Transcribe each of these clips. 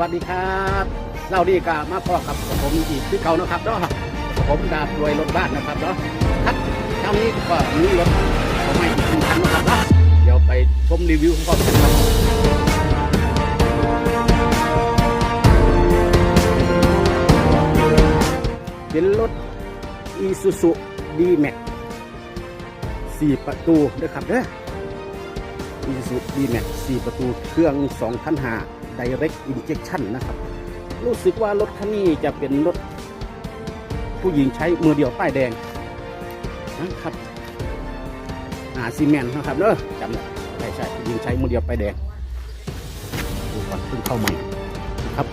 วัสดีครับเราดีกามาพ่อกับผมอีกคือเก่านะครับเนาะผมดาบรวยรถบ้านนะครับเนาะครับเช้านี้ก็มีรถของใหม่อีกหนึ่งคันนะครับเนาะเดี๋ยวไปชมรีวิวพร้อมกันครับเป็นรถ Isuzu D-Max สี่ประตูนะครับเด้อ Isuzu D-Max 4ประตูเครื่อง2,500 Direct Injection นะครับ รู้สึกว่ารถคันนี้จะเป็นรถผู้หญิงใช้มือเดียวป้ายแดงนะครับอาซีเมนต์นะครับเนอะจำได้ใช่ใช่ผู้หญิงใช้มือเดียวป้ายแดงดูก่อนเพิ่งเข้าใหม่นะครับ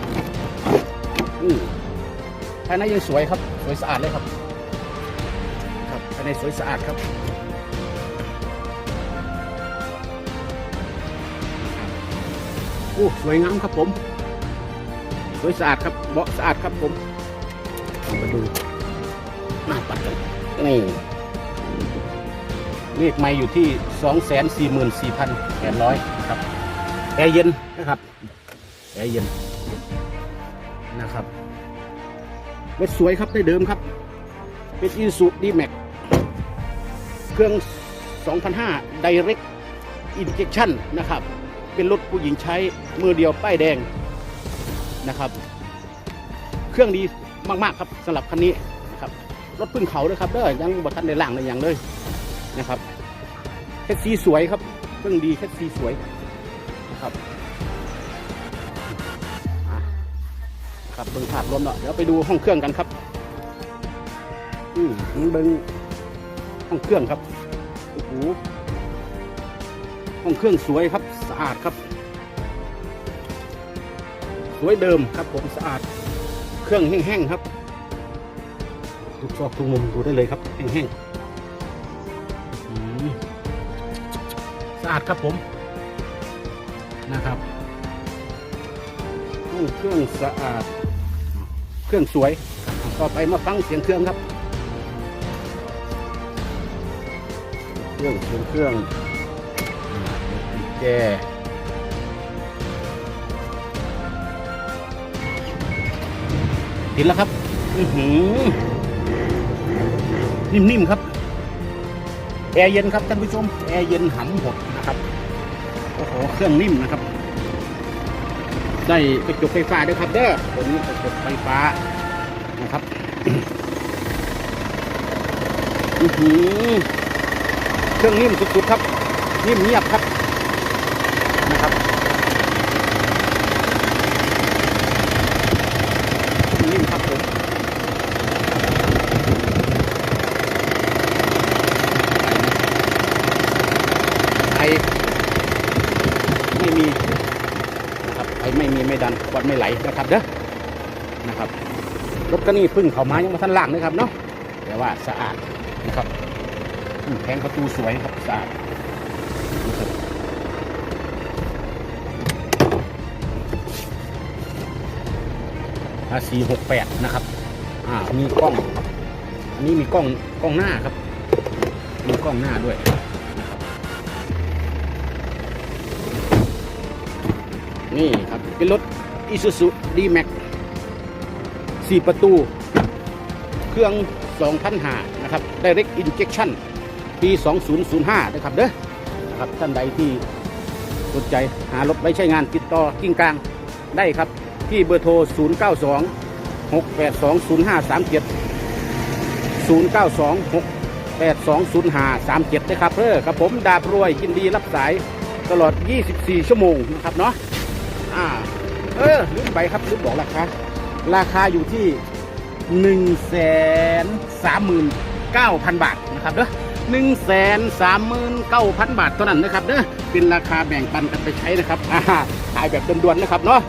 อืมภายในยังสวยครับ สวยสะอาดเลยครับ ครับภายในสวยสะอาดครับ โอ้สวยงามครับผม สวยสะอาดครับเบาะสะอาดครับผมมาดูหน้าปัดกันนี่เลขไม่อยู่ที่2 4 4 4 8 0 0ครับแอร์เย็นนะครับแอร์เย็นนะครับรถสวยครับได้เดิมครับ เป็นอีซูดีแม็กเครื่อง2005 Direct Injection นะครับ เป็นรถผู้หญิงใช้มือเดียวป้ายแดงนะครับ เครื่องดีมากๆครับสำหรับคันนี้นะครับรถพึ่งเขาด้วยครับเด้อยังบัทันในล่างในอย่างเลยนะครับแคสซีสวยครับเครื่องดีแคสซีสวยนะครับครับเบิ้งภาพรวมเนาะเดี๋ยวไปดูห้องเครื่องกันครับ อืมเบิ้งห้องเครื่องครับโอ้โหห้องเครื่องสวยครับ สะอาดครับ สวยเดิมครับผมสะอาด เครื่องแห้งๆครับทุกซอกทุกมุมดูได้เลยครับ แห้งๆสะอาดครับผมนะครับเครื่องสะอาด เครื่องสวย ต่อไปมาฟังเสียงเครื่องครับ เครื่องเสียงเครื่อง แกเห็นแล้วครับ อือหือ นิ่มๆครับ แอร์เย็นครับท่านผู้ชม แอร์เย็นหำหดนะครับ โอ้โห เครื่องนิ่มนะครับ ได้กระจกไฟฟ้าด้วยครับ เด้อตัวนี้กระจกไฟฟ้านะครับ อือหือ เครื่องนิ่มสุดๆครับ นิ่มเงียบครับ นะครับนิ่มครับผมไอไม่มีนะครับไอไม่มีไม่ดันควันไม่ไหลนะครับเด้อนะครับรถก็นี่พึ่งเขามายังมาทันล่างนะครับเนาะแต่ว่าสะอาดนะครับอืมแผงประตูสวยครับสะอาดนะครับ อาซีหกแปดนะครับ อ่า มีกล้อง อันนี้มีกล้องกล้องหน้าครับ มีกล้องหน้าด้วยนะครับนี่ครับ เป็นรถ Isuzu D-Max สี่ประตู เครื่อง2,500นะครับ Direct Injection ปี 2005 นะครับเด้อนะครับท่านใดที่สนใจหารถไว้ใช้งานติดต่อกิ้งกลางได้ครับ ที่เบอร์โทร 0 9 2 6 8 2 0 5 3 7 0 9 2 6 8 2 0 5 3 7นะครับเพื่อกับผมดาบรวยยินดีรับสายตลอด 24 ชั่วโมงนะครับเนาะอ่าเออลืมไปครับลืมบอกราคาราคาอยู่ที่1 3 9 0 0 0บาทนะครับเด้อหนึ่งแสนสามหมื่นเก้าพันบาทเท่านั้นนะครับเด้อเป็นราคาแบ่งปันกันไปใช้นะครับอ่าขายแบบด่วนๆนะครับเนาะ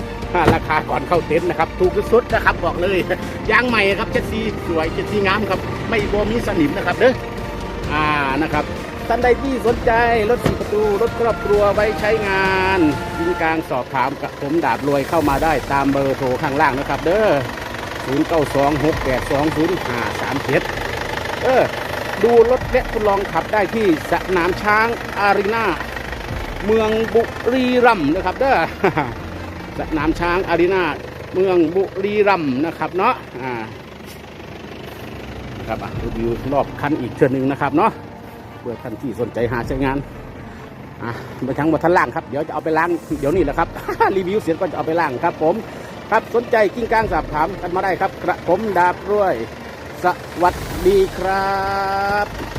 ราคาก่อนเข้าเต็นท์นะครับ ถูกสุดนะครับบอกเลยยางใหม่ครับเจ็ดซีสวยเจ็ดซีงามครับ ไม่โบมีสนิมนะครับเด้ออ่านะครับท่านใดที่สนใจรถสี่ประตูรถครอบครัวไว้ใช้งานยิงกลางสอบถามกับผมดาบรวยเข้ามาได้ตามเบอร์โทรข้างล่างนะครับ เด้อศูนย์เก้าสองหกแปดสองศูนย์ห้าสามเจ็ดเออดูรถและทดลองขับได้ที่สนามช้างอารีนาเมืองบุรีรัมย์นะครับเด้อ สนามช้างอารีนาเมืองบุรีรัมย์นะครับเนาะอ่าครับอะรีวิวรอบคันอีกเทื่อหนึ่งนะครับเนาะเพื่อท่านที่สนใจหาใช้งานอะไปทางบนทันล่างครับเดี๋ยวจะเอาไปล้างเดี๋ยวนี้แหละครับ รีวิวเสร็จก็จะเอาไปล้างครับ ผมครับสนใจกิ้งก้างสอบถามกันมาได้ครับ กระผมดาบรวย สวัสดีครับ